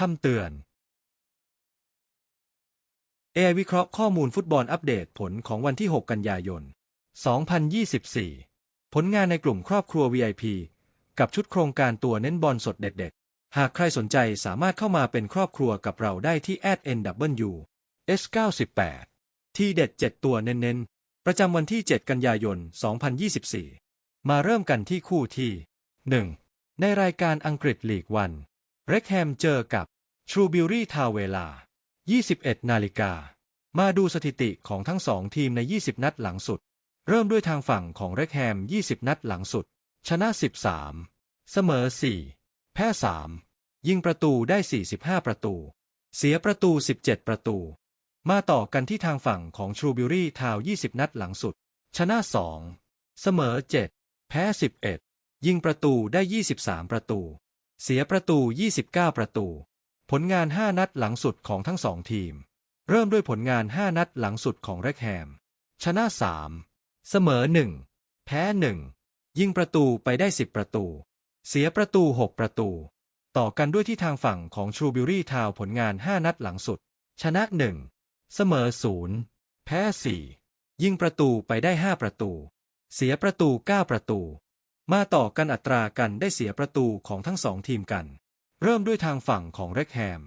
คำเตือน AI วิเคราะห์ข้อมูลฟุตบอลอัปเดตผลของวันที่ 6 กันยายน 2024 ผลงานในกลุ่มครอบครัว VIP กับชุดโครงการตัวเน้นบอลสดเด็ดๆ หากใครสนใจสามารถเข้ามาเป็นครอบครัวกับเราได้ที่ @nw s98 ที่เด็ด 7 ตัวเน้นๆ ประจำวันที่ 7 กันยายน 2024 มาเริ่มกันที่คู่ที่ 1. ในรายการอังกฤษลีกวัน เร็กแฮมเจอกับทรูบิลรี่ทาวเวลา 21 นาฬิกา มาดูสถิติของทั้งสองทีมใน 20 นัดหลังสุด เริ่มด้วยทางฝั่งของเร็กแฮม 20 นัดหลังสุด ชนะ 13 เสมอ 4 แพ้ 3 ยิงประตูได้ 45 ประตู เสียประตู 17 ประตู มาต่อกันที่ทางฝั่งของทรูบิลรี่ทาว 20 นัดหลังสุด ชนะ 2 เสมอ 7 แพ้ 11 ยิงประตูได้ 23 ประตู เสียประตู 29 ประตู ผลงาน 5 นัดหลังสุดของทั้งสองทีม เริ่มด้วยผลงาน 5 นัดหลังสุดของเร็กแฮม ชนะ 3 เสมอ 1 แพ้ 1 ยิงประตูไปได้ 10 ประตู เสียประตู 6 ประตู ต่อกันด้วยที่ทางฝั่งของทรูบิลรี่ทาวผลงาน 5 นัดหลังสุด ชนะ 1 เสมอ 0 แพ้ 4 ยิงประตูไปได้ 5 ประตู เสียประตู 9 ประตู มาต่อกันอัตรากันได้เสียประตูของทั้งสองทีมกัน เริ่มด้วยทางฝั่งของเร็กแฮม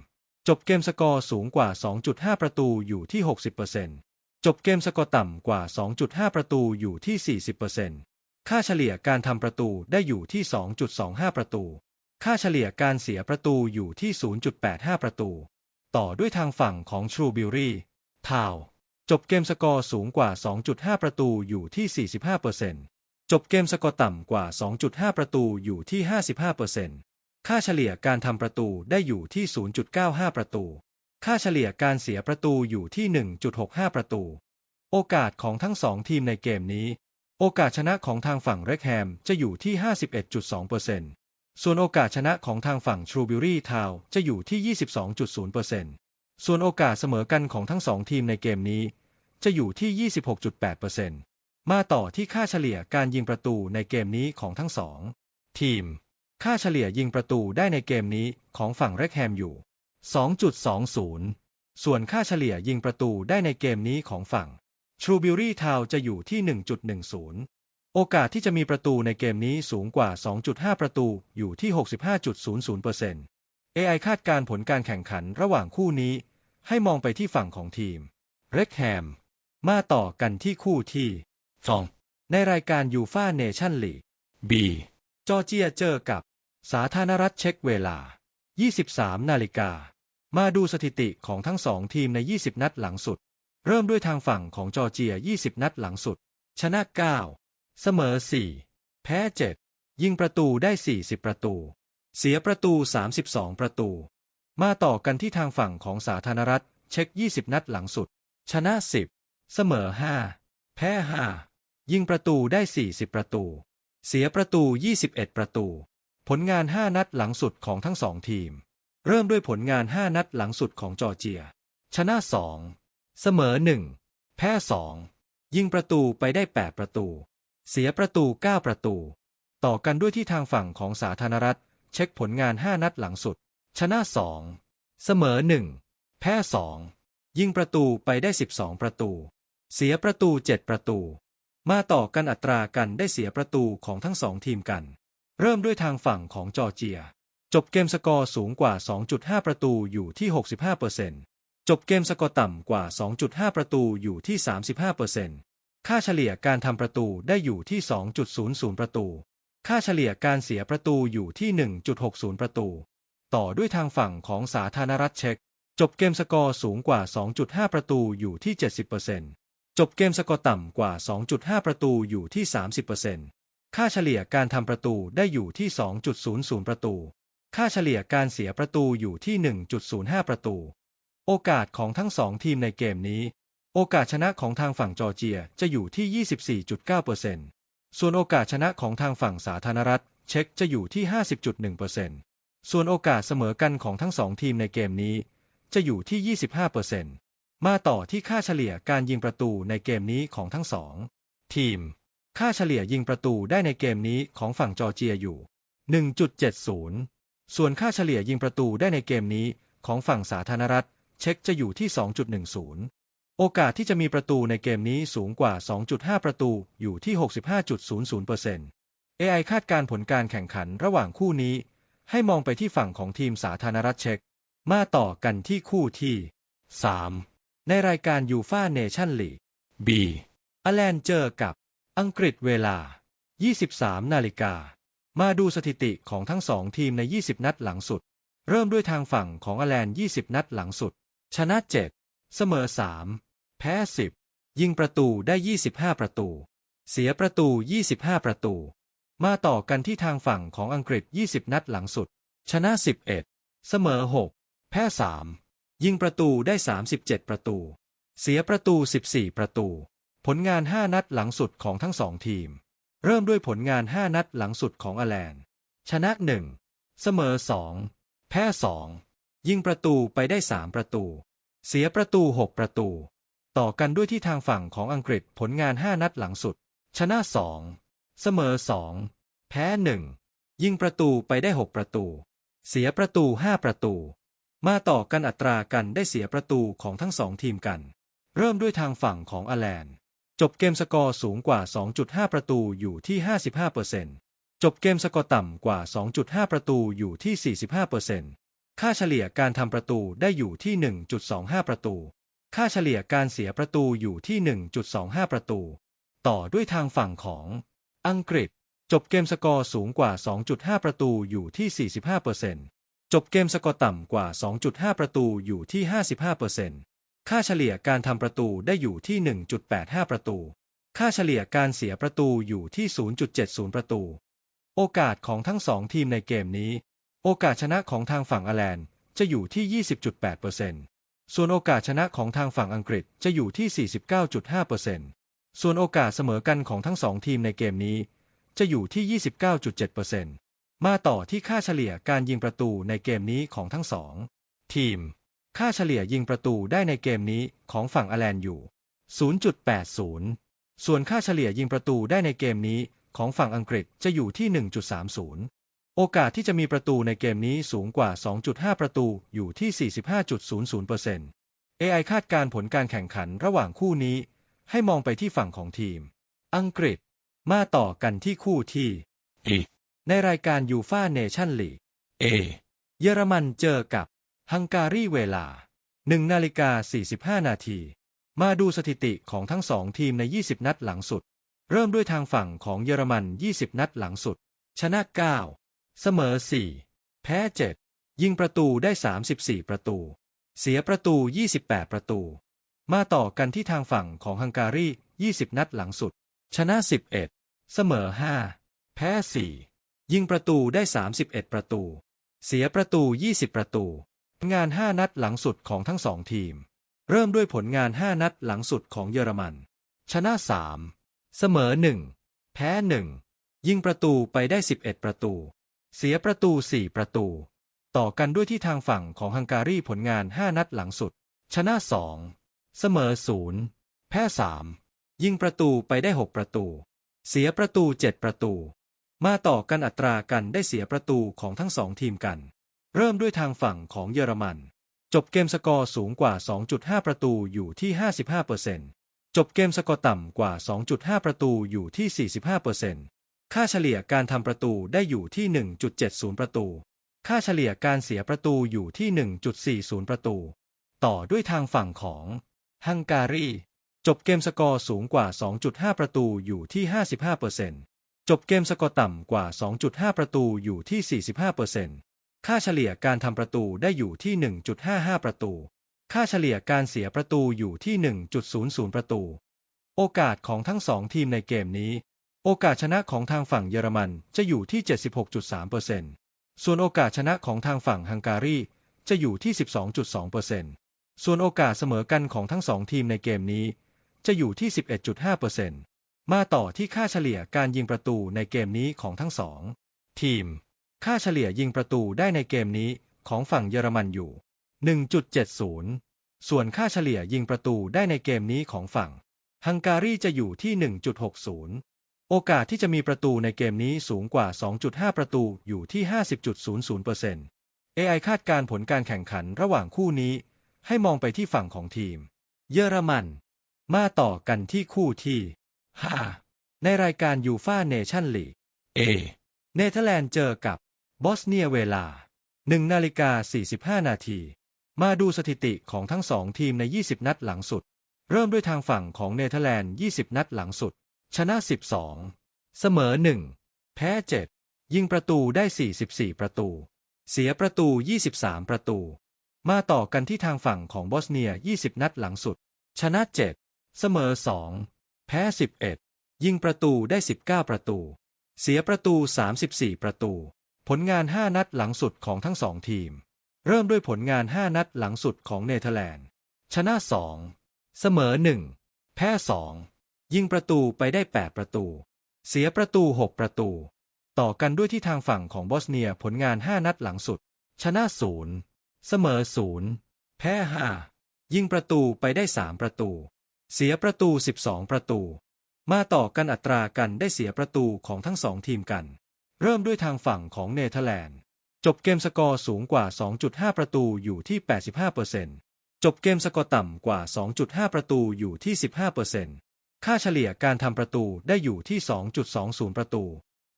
จบเกมสกอร์สูงกว่า 2.5 ประตูอยู่ที่ 60%จบเกมสกอร์ต่ำกว่า 2.5 ประตูอยู่ที่ 40%ค่าเฉลี่ยการทำประตูได้อยู่ที่ 2.25 ประตู ค่าเฉลี่ยการเสียประตูอยู่ที่ 0.85 ประตู ต่อด้วยทางฝั่งของทรูบิลรี่ทาว จบเกมสกอร์สูงกว่า 2.5 ประตูอยู่ที่ 45% จบเกมสกอร์ต่ำกว่า 2.5 ประตูอยู่ที่ 55%ค่าเฉลี่ยการทำประตูได้อยู่ที่ 0.95 ประตู ค่าเฉลี่ยการเสียประตูอยู่ที่ 1.65 ประตู โอกาสของทั้งสองทีมในเกมนี้ โอกาสชนะของทางฝั่งเร็กแฮมจะอยู่ที่ 51.2%ส่วนโอกาสชนะของทางฝั่งทรูบิลรี่ทาวจะอยู่ที่ 22.0%ส่วนโอกาสเสมอกันของทั้งสองทีมในเกมนี้ จะอยู่ที่ 26.8% มาต่อที่ค่าเฉลี่ยการยิงประตูในเกมนี้ของทั้งสอง ทีม ค่าเฉลี่ยยิงประตูได้ในเกมนี้ของฝั่งเร็กแฮมอยู่ 2.20 ส่วนค่าเฉลี่ยยิงประตูได้ในเกมนี้ของฝั่งทรูบิลรี่ทาวจะอยู่ที่ 1.10 โอกาสที่จะมีประตูในเกมนี้สูงกว่า 2.5 ประตูอยู่ที่ 65.00% AI คาดการผลการแข่งขันระหว่างคู่นี้ ให้มองไปที่ฝั่งของทีมเร็กแฮมมาต่อกันที่คู่ที่ สองในรายการยูฟาเนชั่นลีก B จอร์เจียเจอกับ สาธารณรัฐเช็กเวลา 23 นาฬิกา มาดูสถิติของทั้งสองทีมใน 20 นัดหลังสุด เริ่มด้วยทางฝั่งของจอร์เจีย 20 นัดหลังสุด ชนะ 9 เสมอ 4 แพ้ 7 ยิงประตูได้ 40 ประตู เสียประตู 32 ประตู มาต่อกันที่ทางฝั่งของสาธารณรัฐเช็ก 20 นัดหลังสุด ชนะ 10 เสมอ 5 แพ้ 5 ยิงประตูได้ 40 ประตู เสียประตู 21 ประตู ผลงาน 5 นัดหลังสุดของทั้งสองทีม เริ่มด้วยผลงาน 5 นัดหลังสุดของจอร์เจีย ชนะ 2 เสมอ 1 แพ้ 2 ยิงประตูไปได้ 8 ประตู เสียประตู 9 ประตู ต่อกันด้วยที่ทางฝั่งของสาธารณรัฐ เช็คผลงาน 5 นัดหลังสุด ชนะ 2 เสมอ 1 แพ้ 2 ยิงประตูไปได้ 12 ประตู เสียประตู 7 ประตู มาต่อกันอัตรากันได้เสียประตูของทั้งสองทีมกัน เริ่มด้วยทางฝั่งของจอร์เจีย จบเกมสกอร์สูงกว่า 2.5 ประตูอยู่ที่ 65%จบเกมสกอร์ต่ำกว่า 2.5 ประตูอยู่ที่ 35%ค่าเฉลี่ยการทำประตูได้อยู่ที่ 2.00 ประตู ค่าเฉลี่ยการเสียประตูอยู่ที่ 1.60 ประตู ต่อด้วยทางฝั่งของสาธารณรัฐเช็ก จบเกมสกอร์สูงกว่า 2.5 ประตูอยู่ที่ 70% จบเกมสกอร์ต่ำกว่า 2.5 ประตูอยู่ที่ 30%ค่าเฉลี่ยการทำประตูได้อยู่ที่ 2.00 ประตู ค่าเฉลี่ยการเสียประตูอยู่ที่ 1.05 ประตู โอกาสของทั้งสองทีมในเกมนี้ โอกาสชนะของทางฝั่งจอร์เจียจะอยู่ที่ 24.9%ส่วนโอกาสชนะของทางฝั่งสาธารณรัฐ เช็กจะอยู่ที่ 50.1%ส่วนโอกาสเสมอกันของทั้งสองทีมในเกมนี้ จะอยู่ที่ 25% มาต่อที่ค่าเฉลี่ยการยิงประตูในเกมนี้ของทั้งสอง ทีม ค่าเฉลี่ยยิงประตูได้ในเกมนี้ของฝั่งจอร์เจียอยู่ 1.70 ส่วนค่าเฉลี่ยยิงประตูได้ในเกมนี้ของฝั่งสาธารณรัฐ เช็กจะอยู่ที่ 2.10 โอกาสที่จะมีประตูในเกมนี้สูงกว่า 2.5 ประตูอยู่ที่ 65.00% AI คาดการผลการแข่งขันระหว่างคู่นี้ ให้มองไปที่ฝั่งของทีมสาธารณรัฐเช็กมาต่อกันที่คู่ที่ 3 ในรายการยูฟาเนชั่นลีก B อแลนด์เจอกับอังกฤษเวลา 23 นาฬิกา มาดูสถิติของทั้งสองทีมใน 20 นัดหลังสุด เริ่มด้วยทางฝั่งของอแลนด์20 นัดหลังสุด ชนะ 7 เสมอ 3 แพ้ 10 ยิงประตูได้ 25 ประตู เสียประตู 25 ประตู มาต่อกันที่ทางฝั่งของอังกฤษ 20 นัดหลังสุด ชนะ 11 เสมอ 6 แพ้ 3 ยิงประตูได้ 37 ประตู เสียประตู 14 ประตู ผลงาน 5 นัดหลังสุดของทั้งสองทีม เริ่มด้วยผลงาน 5 นัดหลังสุดของอแลนด์ชนะ 1 เสมอ 2 แพ้ 2 ยิงประตูไปได้ 3 ประตู เสียประตู 6 ประตู ต่อกันด้วยที่ทางฝั่งของอังกฤษผลงาน 5 นัดหลังสุด ชนะ 2 เสมอ 2 แพ้ 1 ยิงประตูไปได้ 6 ประตู เสียประตู 5 ประตู มาต่อกันอัตรากันได้เสียประตูของทั้งสองทีมกัน เริ่มด้วยทางฝั่งของอแลน จบเกมสกอร์สูงกว่า 2.5 ประตูอยู่ที่ 55%จบเกมสกอร์ต่ำกว่า 2.5 ประตูอยู่ที่ 45%ค่าเฉลี่ยการทำประตูได้อยู่ที่ 1.25 ประตู ค่าเฉลี่ยการเสียประตูอยู่ที่ 1.25 ประตู ต่อด้วยทางฝั่งของ อังกฤษ จบเกมสกอร์สูงกว่า 2.5 ประตูอยู่ที่ 45% จบเกมสกอร์ต่ำกว่า 2.5 ประตูอยู่ที่ 55%ค่าเฉลี่ยการทำประตูได้อยู่ที่ 1.85 ประตู ค่าเฉลี่ยการเสียประตูอยู่ที่ 0.70 ประตู โอกาสของทั้งสองทีมในเกมนี้ โอกาสชนะของทางฝั่งอแลนด์จะอยู่ที่ 20.8%ส่วนโอกาสชนะของทางฝั่งอังกฤษจะอยู่ที่ 49.5%ส่วนโอกาสเสมอกันของทั้งสองทีมในเกมนี้ จะอยู่ที่ 29.7% มาต่อที่ค่าเฉลี่ยการยิงประตูในเกมนี้ของทั้งสอง ทีม ค่าเฉลี่ยยิงประตูได้ในเกมนี้ของฝั่งอแลนอยู่ 0.80 ส่วนค่าเฉลี่ยยิงประตูได้ในเกมนี้ของฝั่งอังกฤษจะอยู่ที่ 1.30 โอกาสที่จะมีประตูในเกมนี้สูงกว่า 2.5 ประตูอยู่ที่ 45.00% AI คาดการผลการแข่งขันระหว่างคู่นี้ ให้มองไปที่ฝั่งของทีม อังกฤษ มาต่อกันที่คู่ที่ E ในรายการยูฟาเนชั่นลีก A เยอรมันเจอกับฮังการีเวลา1นาฬิกา45 นาที มาดูสถิติของทั้งสองทีมใน 20 นัดหลังสุด เริ่มด้วยทางฝั่งของเยอรมัน 20 นัดหลังสุด ชนะ 9 เสมอ 4 แพ้ 7 ยิงประตูได้ 34 ประตู เสียประตู 28 ประตู มาต่อกันที่ทางฝั่งของฮังการี 20 นัดหลังสุด ชนะ 11 เสมอ 5 แพ้ 4 ยิงประตูได้ 31 ประตู เสียประตู 20 ประตู งาน 5 นัดหลังสุดของทั้งสองทีม เริ่มด้วยผลงาน 5 นัดหลังสุดของเยอรมัน ชนะ 3 เสมอ 1 แพ้ 1 ยิงประตูไปได้ 11 ประตู เสียประตู 4 ประตู ต่อกันด้วยที่ทางฝั่งของฮังการีผลงาน 5 นัดหลังสุด ชนะ 2 เสมอ 0 แพ้ 3 ยิงประตูไปได้ 6 ประตู เสียประตู 7 ประตู มาต่อกันอัตรากันได้เสียประตูของทั้งสองทีมกัน เริ่มด้วยทางฝั่งของเยอรมัน จบเกมสกอร์สูงกว่า 2.5 ประตูอยู่ที่ 55%จบเกมสกอร์ต่ำกว่า 2.5 ประตูอยู่ที่ 45%ค่าเฉลี่ยการทำประตูได้อยู่ที่ 1.70 ประตู ค่าเฉลี่ยการเสียประตูอยู่ที่ 1.40 ประตู ต่อด้วยทางฝั่งของฮังการี จบเกมสกอร์สูงกว่า 2.5 ประตูอยู่ที่ 55% จบเกมสกอร์ต่ำกว่า 2.5 ประตูอยู่ที่ 45%ค่าเฉลี่ยการทำประตูได้อยู่ที่ 1.55 ประตู ค่าเฉลี่ยการเสียประตูอยู่ที่ 1.00 ประตู โอกาสของทั้งสองทีมในเกมนี้ โอกาสชนะของทางฝั่งเยอรมันจะอยู่ที่ 76.3%ส่วนโอกาสชนะของทางฝั่งฮังการีจะอยู่ที่ 12.2%ส่วนโอกาสเสมอกันของทั้งสองทีมในเกมนี้ จะอยู่ที่ 11.5% มาต่อที่ค่าเฉลี่ยการยิงประตูในเกมนี้ของทั้งสองทีม ค่าเฉลี่ยยิงประตูได้ในเกมนี้ของฝั่งเยอรมันอยู่ 1.70 ส่วนค่าเฉลี่ยยิงประตูได้ในเกมนี้ของฝั่ง ฮังการีจะอยู่ที่ 1.60 โอกาสที่จะมีประตูในเกมนี้สูงกว่า 2.5 ประตูอยู่ที่ 50.00% AI คาดการผลการแข่งขันระหว่างคู่นี้ ให้มองไปที่ฝั่งของทีม เยอรมัน มาต่อกันที่คู่ที่ 5ในรายการยูฟาเนชั่นลีก A เนเธอร์แลนด์เจอกับบอสเนียเวลา 1 นาฬิกา 45 นาที มาดูสถิติของทั้งสองทีมใน 20 นัดหลังสุด เริ่มด้วยทางฝั่งของเนเธอร์แลนด์ 20 นัดหลังสุด ชนะ 12 เสมอ 1 แพ้ 7 ยิงประตูได้ 44 ประตู เสียประตู 23 ประตู มาต่อกันที่ทางฝั่งของบอสเนีย 20 นัดหลังสุด ชนะ 7 เสมอ 2 แพ้ 11 ยิงประตูได้ 19 ประตู เสียประตู 34 ประตู ผลงาน 5 นัดหลังสุดของทั้งสองทีม เริ่มด้วยผลงาน 5 นัดหลังสุดของเนเธอร์แลนด์ ชนะ 2 เสมอ 1 แพ้ 2 ยิงประตูไปได้ 8 ประตู เสียประตู 6 ประตู ต่อกันด้วยที่ทางฝั่งของบอสเนียผลงาน 5 นัดหลังสุด ชนะ 0 เสมอ 0 แพ้ 5 ยิงประตูไปได้ 3 ประตู เสียประตู 12 ประตู มาต่อกันอัตรากันได้เสียประตูของทั้งสองทีมกัน เริ่มด้วยทางฝั่งของเนเธอร์แลนด์ จบเกมสกอร์สูงกว่า 2.5 ประตูอยู่ที่ 85%จบเกมสกอร์ต่ำกว่า 2.5 ประตูอยู่ที่ 15%ค่าเฉลี่ยการทำประตูได้อยู่ที่ 2.20 ประตู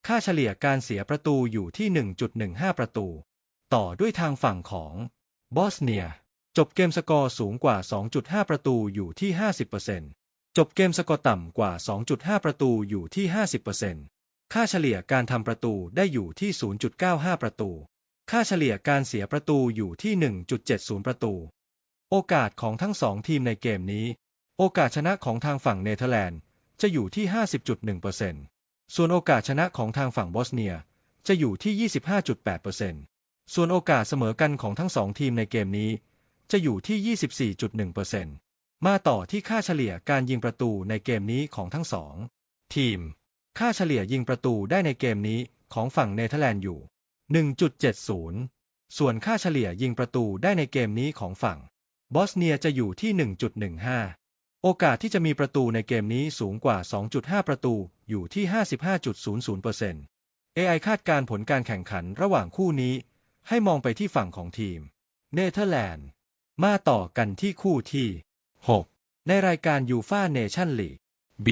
ค่าเฉลี่ยการเสียประตูอยู่ที่ 1.15 ประตู ต่อด้วยทางฝั่งของบอสเนีย จบเกมสกอร์สูงกว่า 2.5 ประตูอยู่ที่ 50%จบเกมสกอร์ต่ำกว่า 2.5 ประตูอยู่ที่ 50%ค่าเฉลี่ยการทำประตูได้อยู่ที่ 0.95 ประตู ค่าเฉลี่ยการเสียประตูอยู่ที่ 1.70 ประตู โอกาสของทั้งสองทีมในเกมนี้ โอกาสชนะของทางฝั่งเนเธอร์แลนด์จะอยู่ที่ 50.1%ส่วนโอกาสชนะของทางฝั่งบอสเนียจะอยู่ที่ 25.8%ส่วนโอกาสเสมอกันของทั้งสองทีมในเกมนี้ จะอยู่ที่ 24.1%มาต่อที่ค่าเฉลี่ยการยิงประตูในเกมนี้ของทั้งสองทีม ค่าเฉลี่ยยิงประตูได้ในเกมนี้ของฝั่งเนเธอร์แลนด์อยู่ 1.70 ส่วนค่าเฉลี่ยยิงประตูได้ในเกมนี้ของฝั่ง บอสเนียจะอยู่ที่ 1.15 โอกาสที่จะมีประตูในเกมนี้สูงกว่า 2.5 ประตูอยู่ที่ 55.00% AI คาดการผลการแข่งขันระหว่างคู่นี้ ให้มองไปที่ฝั่งของทีม เนเธอร์แลนด์ มาต่อกันที่คู่ที่ 6 ในรายการยูฟาเนชั่นลีก B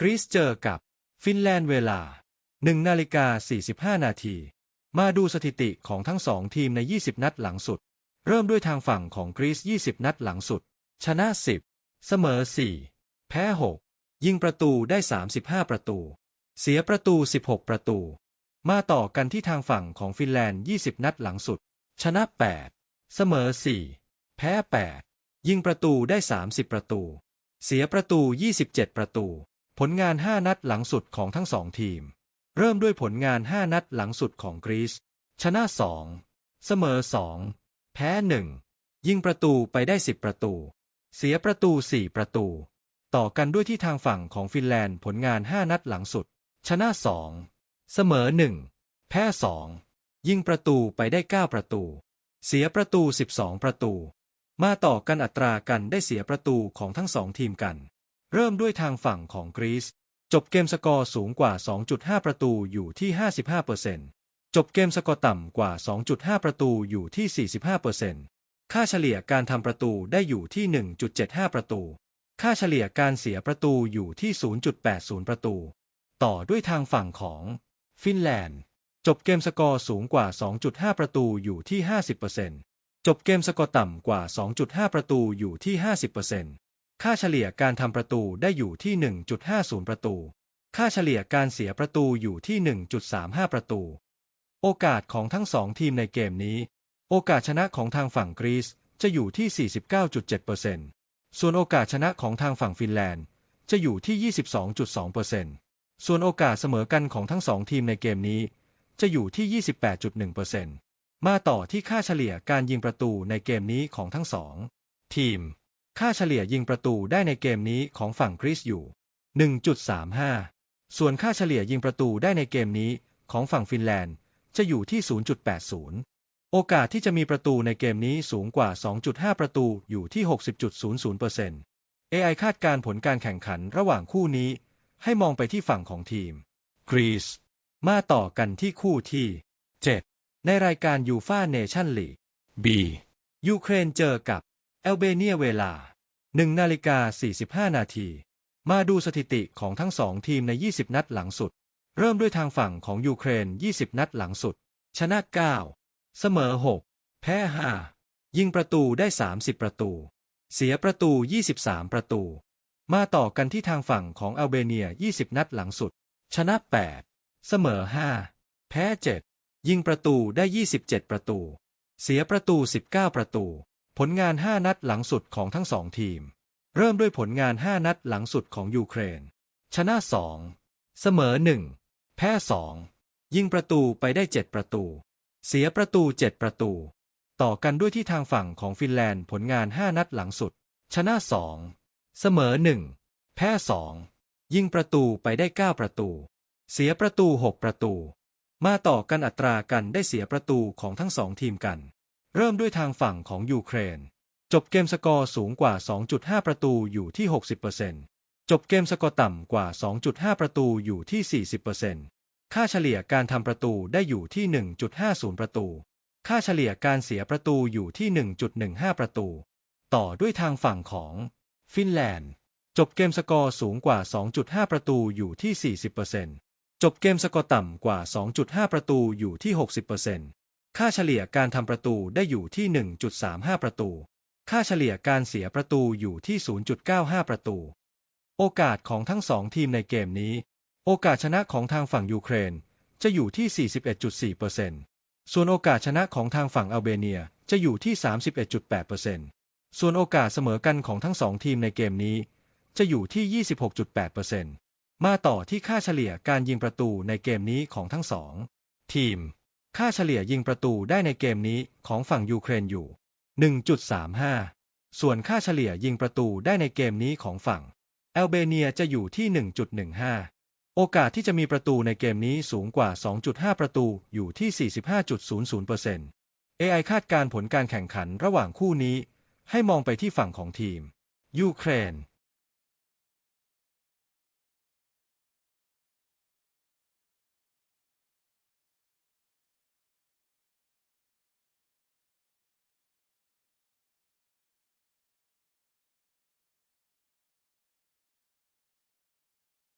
กรีซเจอกับฟินแลนด์เวลา 1 นาฬิกา 45 นาที มาดูสถิติของทั้งสองทีมใน 20 นัดหลังสุด เริ่มด้วยทางฝั่งของกรีซ 20 นัดหลังสุด ชนะ 10 เสมอ 4 แพ้ 6 ยิงประตูได้ 35 ประตู เสียประตู 16 ประตู มาต่อกันที่ทางฝั่งของฟินแลนด์ 20 นัดหลังสุด ชนะ 8 เสมอ 4 แพ้ 8 ยิงประตูได้ 30 ประตู เสียประตู 27 ประตู ผลงาน 5 นัดหลังสุดของทั้งสองทีม เริ่มด้วยผลงาน 5 นัดหลังสุดของกรีซชนะ 2 เสมอ 2 แพ้ 1 ยิงประตูไปได้ 10 ประตู เสียประตู 4 ประตู ต่อกันด้วยที่ทางฝั่งของฟินแลนด์ผลงาน 5 นัดหลังสุด ชนะ 2 เสมอ 1 แพ้ 2 ยิงประตูไปได้ 9 ประตู เสียประตู 12 ประตู มาต่อกันอัตรากันได้เสียประตูของทั้งสองทีมกัน เริ่มด้วยทางฝั่งของกรีซจบเกมสกอร์สูงกว่า 2.5 ประตูอยู่ที่ 55%จบเกมสกอร์ต่ำกว่า 2.5 ประตูอยู่ที่ 45%ค่าเฉลี่ยการทำประตูได้อยู่ที่ 1.75 ประตู ค่าเฉลี่ยการเสียประตูอยู่ที่ 0.80 ประตู ต่อด้วยทางฝั่งของ ฟินแลนด์ จบเกมสกอร์สูงกว่า 2.5 ประตูอยู่ที่ 50% จบเกมสกอร์ต่ำกว่า 2.5 ประตูอยู่ที่ 50%ค่าเฉลี่ยการทำประตูได้อยู่ที่ 1.50 ประตู ค่าเฉลี่ยการเสียประตูอยู่ที่ 1.35 ประตู โอกาสของทั้งสองทีมในเกมนี้ โอกาสชนะของทางฝั่งกรีซจะอยู่ที่ 49.7%ส่วนโอกาสชนะของทางฝั่งฟินแลนด์จะอยู่ที่ 22.2%ส่วนโอกาสเสมอกันของทั้งสองทีมในเกมนี้ จะอยู่ที่ 28.1% มาต่อที่ค่าเฉลี่ยการยิงประตูในเกมนี้ของทั้งสองทีม ค่าเฉลี่ยยิงประตูได้ในเกมนี้ของฝั่งกรีซอยู่ 1.35 ส่วนค่าเฉลี่ยยิงประตูได้ในเกมนี้ของฝั่งฟินแลนด์ จะอยู่ที่ 0.80 โอกาสที่จะมีประตูในเกมนี้สูงกว่า 2.5 ประตูอยู่ที่ 60.00% AI คาดการผลการแข่งขันระหว่างคู่นี้ ให้มองไปที่ฝั่งของทีม กรีซมาต่อกันที่คู่ที่ 7 ในรายการยูฟาเนชั่นลีก B ยูเครนเจอกับแอลเบเนียเวลา1นาฬิกา45 นาที มาดูสถิติของทั้งสองทีมใน 20 นัดหลังสุด เริ่มด้วยทางฝั่งของยูเครน 20 นัดหลังสุด ชนะ 9 เสมอ 6 แพ้ 5 ยิงประตูได้ 30 ประตู เสียประตู 23 ประตู มาต่อกันที่ทางฝั่งของอัลเบเนีย 20 นัดหลังสุด ชนะ 8 เสมอ 5 แพ้ 7 ยิงประตูได้ 27 ประตู เสียประตู 19 ประตู ผลงาน 5 นัดหลังสุดของทั้งสองทีม เริ่มด้วยผลงาน 5 นัดหลังสุดของยูเครน ชนะ 2 เสมอ 1 แพ้ 2 ยิงประตูไปได้ 7 ประตู เสียประตู 7 ประตู ต่อกันด้วยที่ทางฝั่งของฟินแลนด์ผลงาน 5 นัดหลังสุด ชนะ 2 เสมอ 1 แพ้ 2 ยิงประตูไปได้ 9 ประตู เสียประตู 6 ประตู มาต่อกันอัตรากันได้เสียประตูของทั้งสองทีมกัน เริ่มด้วยทางฝั่งของยูเครน จบเกมสกอร์สูงกว่า 2.5 ประตูอยู่ที่ 60%จบเกมสกอร์ต่ำกว่า 2.5 ประตูอยู่ที่ 40%ค่าเฉลี่ยการทำประตูได้อยู่ที่ 1.50 ประตู ค่าเฉลี่ยการเสียประตูอยู่ที่ 1.15 ประตู ต่อด้วยทางฝั่งของ ฟินแลนด์ จบเกมสกอร์สูงกว่า 2.5 ประตูอยู่ที่ 40% จบเกมสกอร์ต่ำกว่า 2.5 ประตูอยู่ที่ 60%ค่าเฉลี่ยการทำประตูได้อยู่ที่ 1.35 ประตู ค่าเฉลี่ยการเสียประตูอยู่ที่ 0.95 ประตู โอกาสของทั้งสองทีมในเกมนี้ โอกาสชนะของทางฝั่งยูเครนจะอยู่ที่ 41.4%ส่วนโอกาสชนะของทางฝั่งอัลเบเนียจะอยู่ที่ 31.8%ส่วนโอกาสเสมอกันของทั้งสองทีมในเกมนี้ จะอยู่ที่ 26.8% มาต่อที่ค่าเฉลี่ยการยิงประตูในเกมนี้ของทั้งสอง ทีม ค่าเฉลี่ยยิงประตูได้ในเกมนี้ของฝั่งยูเครนอยู่ 1.35 ส่วนค่าเฉลี่ยยิงประตูได้ในเกมนี้ของฝั่งแอลเบเนียจะอยู่ที่ 1.15 โอกาสที่จะมีประตูในเกมนี้สูงกว่า 2.5 ประตูอยู่ที่ 45.00% AI คาดการผลการแข่งขันระหว่างคู่นี้ ให้มองไปที่ฝั่งของทีม ยูเครน